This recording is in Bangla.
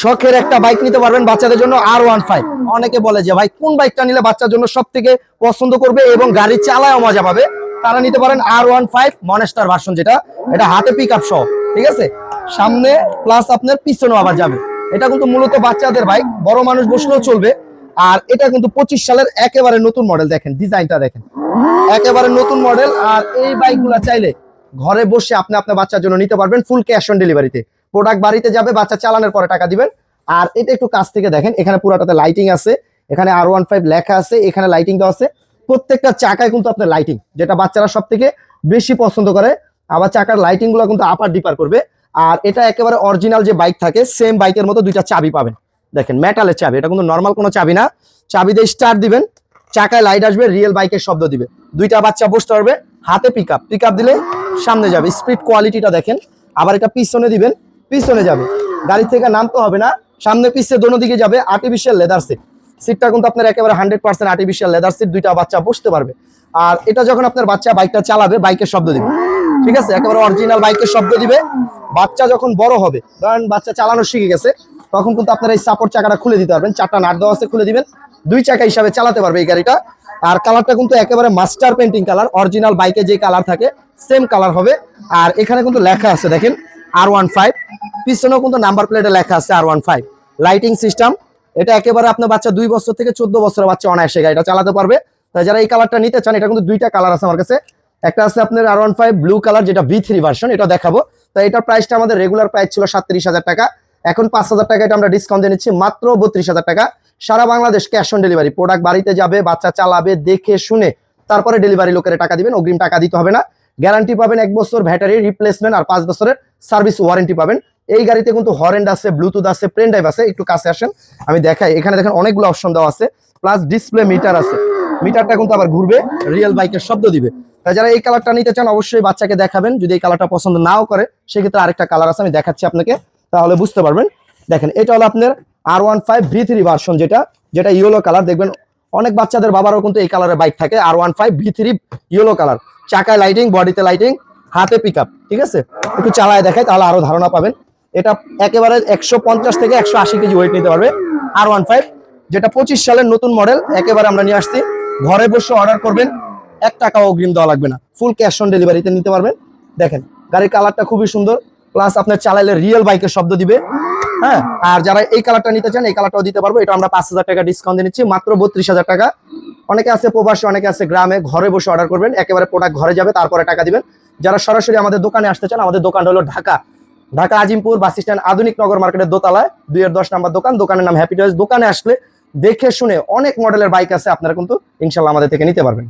শখের একটা বাইক নিতে পারবেন বাচ্চাদের জন্য আর ওয়ান ফাইভ অনেকে বলে যে, ভাই, কোন বাইকটা নিলে বাচ্চার জন্য সব থেকে পছন্দ করবে এবং গাড়ি চালায়ও মজা পাবে? তারা নিতে পারেন R one five monster version যেটা। এটা হাতে পিক আপ সহ, ঠিক আছে? সামনে প্লাস আপনার পিছনেও আবার যাবে। এটা কিন্তু মূলত বাচ্চাদের বাইক বড় মানুষ বসলেও চলবে। আর এটা কিন্তু পঁচিশ সালের একেবারে নতুন মডেল দেখেন ডিজাইনটা দেখেন। একেবারে নতুন মডেল আর এই বাইকগুলা চাইলে ঘরে বসে আপনি আপনার বাচ্চার জন্য নিতে পারবেন ফুল ক্যাশ অন ডেলিভারিতে প্রোডাক্ট বাড়িতে যাবে, বাচ্চা চালানোর পরে টাকা দিবেন। আর এটা একটু কাছ থেকে দেখেন, এখানে পুরাটাতে লাইটিং আছে, এখানে আর ওয়ান ফাইভ লেখা আছে, এখানে লাইটিং দেওয়া আছে। প্রত্যেকটা চাকায় কিন্তু আপনার লাইটিং যেটা বাচ্চারা সব থেকে বেশি পছন্দ করে। আবার চাকার লাইটিংগুলো কিন্তু আপার ডিপার করবে। আর এটা একেবারে অরিজিনাল যে বাইক থাকে সেম বাইকের মতো দুইটা চাবি পাবেন। দেখেন মেটালের চাবি, এটা কিন্তু নর্মাল কোনো চাবি না। চাবি দিয়ে স্টার্ট দিবেন, চাকায় লাইট আসবে রিয়েল বাইকের শব্দ দিবে। দুইটা বাচ্চা বসতে পারবে, হাতে পিক আপ পিক আপ দিলে সামনে যাবে স্পিড কোয়ালিটিটা দেখেন। আবার এটা পিছনে দিবেন পিছনে যাবে। গাড়ি থেকে নামতে হবে না। সামনে পিছে দোনো দিকে যাবে আর্টিফিশিয়াল লেদার সিট সিটটা কিন্তু আপনার একেবারে hundred percent artificial leather seat দুইটা বাচ্চা বসতে পারবে। আর এটা যখন আপনার বাচ্চা বাইকটা চালাবে বাইকের শব্দ দিবে। ঠিক আছে? একেবারে অরিজিনাল বাইকের শব্দ দিবে। বাচ্চা যখন বড় হবে কারণ বাচ্চা চালানো শিখে গেছে, তখন কিন্তু আপনার এই সাপোর্ট চাকাটা খুলে দিতে পারবেন। চারটা নাট দেওয়া আছে, খুলে দিবেন। দুই চাকা হিসাবে চালাতে পারবে এই গাড়িটা। আর কালারটা কিন্তু একেবারে মাস্টার পেন্টিং কালার অরিজিনাল বাইকে যে কালার থাকে সেম কালার হবে। আর এখানে কিন্তু লেখা আছে, দেখেন। আর ওয়ান ফাইভ পিছনেও কিন্তু নাম্বার প্লেটে লেখা আছে R one five lighting system এটা একেবারে আপনার বাচ্চা দুই বছর থেকে চোদ্দ বছরের বাচ্চা অনায়াসে গাড়িটা চালাতে পারবে। তাই যারা এই কালারটা নিতে চান, এটা কিন্তু দুইটা কালার আছে আমার কাছে। একটা আছে আপনার R one five blue colour যেটা ভি থ্রি ভার্সন এটা দেখাবো। তাই এটার প্রাইসটা আমাদের রেগুলার প্রাইস ছিল সাতত্রিশ হাজার টাকা। এখন পাঁচ হাজার টাকা এটা আমরা ডিসকাউন্ট দিয়ে নিচ্ছি, মাত্র বত্রিশ হাজার টাকা। সারা Bangladesh cash on delivery product বাড়িতে যাবে, বাচ্চা চালাবে, দেখে শুনে তারপরে ডেলিভারি লোকের টাকা দিবেন, অগ্রিম টাকা দিতে হবে না। গ্যারান্টি পাবেন এক বছর ব্যাটারি রিপ্লেসমেন্ট আর পাঁচ বছরের সার্ভিস ওয়ারেন্টি পাবেন। এই গাড়িতে কিন্তু হরেন্ড আছে ব্লুটুথ আছে পেন ড্রাইভ আছে, একটু কাছে আসেন, আমি দেখাই। এখানে দেখেন অনেকগুলো অপশন দেওয়া আছে প্লাস ডিসপ্লে মিটার আছে। মিটারটা কিন্তু আবার ঘুরবে রিয়েল বাইকের শব্দ দিবে। তাই যারা এই কালারটা নিতে চান, অবশ্যই বাচ্চাকে দেখাবেন। যদি এই কালারটা পছন্দ নাও করে, সেক্ষেত্রে আরেকটা কালার আছে, আমি দেখাচ্ছি আপনাকে, তাহলে বুঝতে পারবেন। দেখেন, এটা হলো আপনার R one five V three version যেটা যেটা ইয়েলো কালার দেখবেন অনেক বাচ্চাদের বাবারও কিন্তু এই কালারের বাইক থাকে R one five V three yellow colour চাকায় লাইটিং বডিতে লাইটিং হাতে পিক ঠিক আছে? একটু চালায় দেখায় তাহলে আরও ধারণা পাবেন। এটা একেবারে একশো পঞ্চাশ থেকে একশো আশি কেজি ওয়েট নিতে পারবে আর ওয়ান ফাইভ যেটা পঁচিশ সালের নতুন মডেল একেবারে আমরা নিয়ে আসছি। ঘরে বসে অর্ডার করবেন, এক টাকা অগ্রিম দেওয়া লাগবে না। ফুল ক্যাশ অন ডেলিভারিতে নিতে পারবেন। দেখেন, গাড়ির কালারটা খুবই সুন্দর। প্লাস আপনার চালাইলে রিয়েল বাইকের শব্দ দিবে। হ্যাঁ? আর যারা এই কালারটা নিতে চান, এই কালারটাও দিতে পারব। এটা আমরা পাঁচ হাজার টাকা ডিসকাউন্ট দিয়ে নিচ্ছি। মাত্র বত্রিশ হাজার টাকা। অনেকে আছে প্রবাসী, অনেকে আছে গ্রামে। ঘরে বসে অর্ডার করবেন। একেবারে প্রোডাক্ট ঘরে যাবে, তারপরে টাকা দিবেন। যারা সরাসরি আমাদের দোকানে আসতে চান, আমাদের দোকান হলো ঢাকা। ঢাকা আজিমপুর বাস স্ট্যান্ড, আধুনিক নগর মার্কেটের দোতলায়। এর দশ নাম্বার দোকান। দোকানের নাম হ্যাপি টয়েস দোকানে আসলে দেখে শুনে অনেক মডেলের বাইক আছে, আপনারা কিন্তু ইনশাল্লাহ আমাদের থেকে নিতে পারবেন।